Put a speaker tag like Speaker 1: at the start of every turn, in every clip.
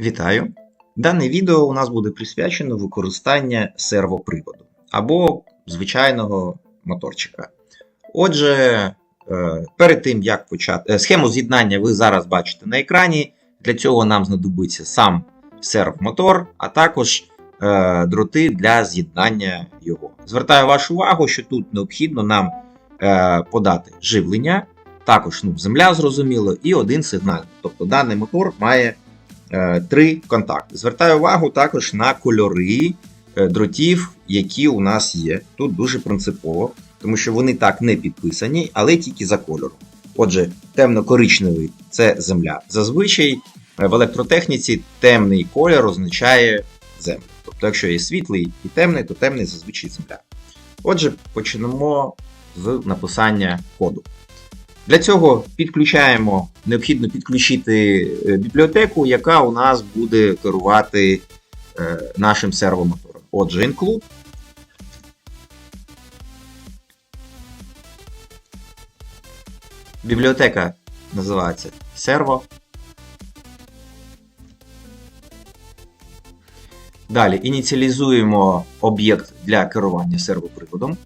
Speaker 1: Вітаю! Дане відео у нас буде присвячено використанню сервоприводу або звичайного моторчика. Отже, е, перед тим як почати е, схему з'єднання ви зараз бачите на екрані. Для цього нам знадобиться сам сервмотор, а також е, дроти для з'єднання його. Звертаю вашу увагу, що тут необхідно нам подати живлення, також ну, земля зрозуміло, і один сигнал. Тобто даний мотор має три контакти. Звертаю увагу також на кольори е, дротів, які у нас є. Тут дуже принципово, тому що вони так не підписані, але тільки за кольором. Отже, темно-коричневий це земля. Зазвичай е, в електротехніці темний колір означає землю. Тобто, якщо є світлий і темний, то темний зазвичай земля. Отже, почнемо з написання коду. Для цього підключаємо, необхідно підключити е, бібліотеку, яка у нас буде керувати е, нашим сервомотором. Отже, include. Бібліотека називається серво. Далі ініціалізуємо об'єкт для керування сервоприводом.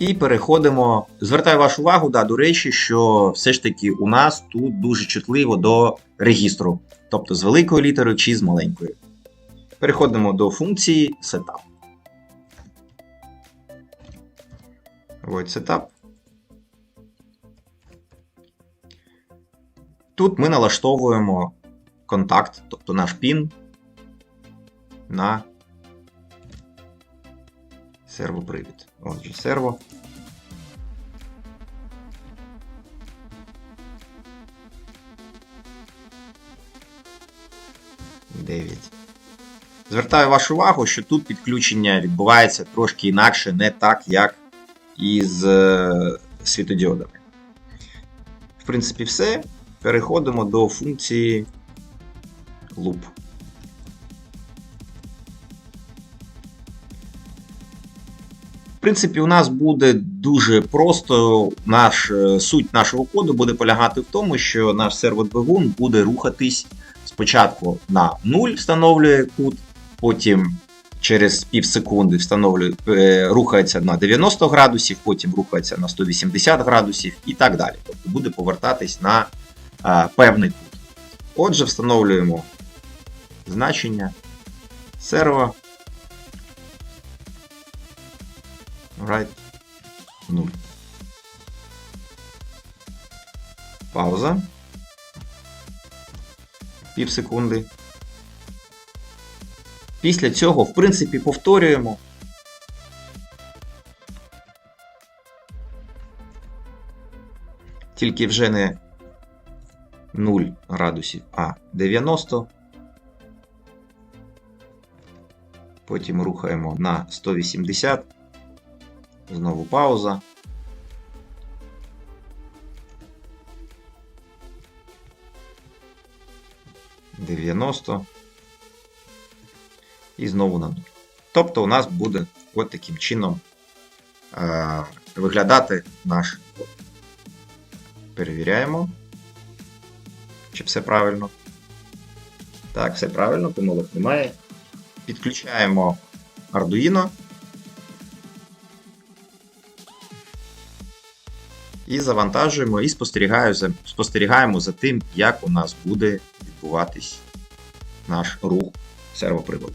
Speaker 1: І переходимо. Звертаю вашу увагу, да, до речі, що все ж таки у нас тут дуже чутливо до регістру, тобто з великої літери чи з маленької. Переходимо до функції Setup. Ось Setup. Тут ми налаштовуємо контакт, тобто наш пін на сервопривід. Отже, серво. Звертаю вашу увагу, що тут підключення відбувається трошки інакше, не так, як із е, світодіодами. В принципі, все. Переходимо до функції loop. Принципі, у нас буде дуже просто. Наш, е, Суть нашого коду буде полягати в тому, що наш серводвигун буде рухатись спочатку на 0 встановлює кут, потім через пів секунди встановлює, е, рухається на 90 градусів, потім рухається на 180 градусів і так далі. Тобто буде повертатись на а, певний кут. Отже, встановлюємо значення серво. Right 0. Пауза. Пів секунди. Після цього, в принципі, повторюємо. Тільки вже не 0 градусів, а 90. Потім рухаємо на 180. Знову пауза. Дев'яносто. І знову на 0. Тобто у нас буде от таким чином е, виглядати наш. Перевіряємо, чи все правильно. Так, все правильно, помилок немає. Підключаємо Arduino. І завантажуємо і спостерігаємо за, спостерігаємо за тим, як у нас буде відбуватись наш рух сервоприводу.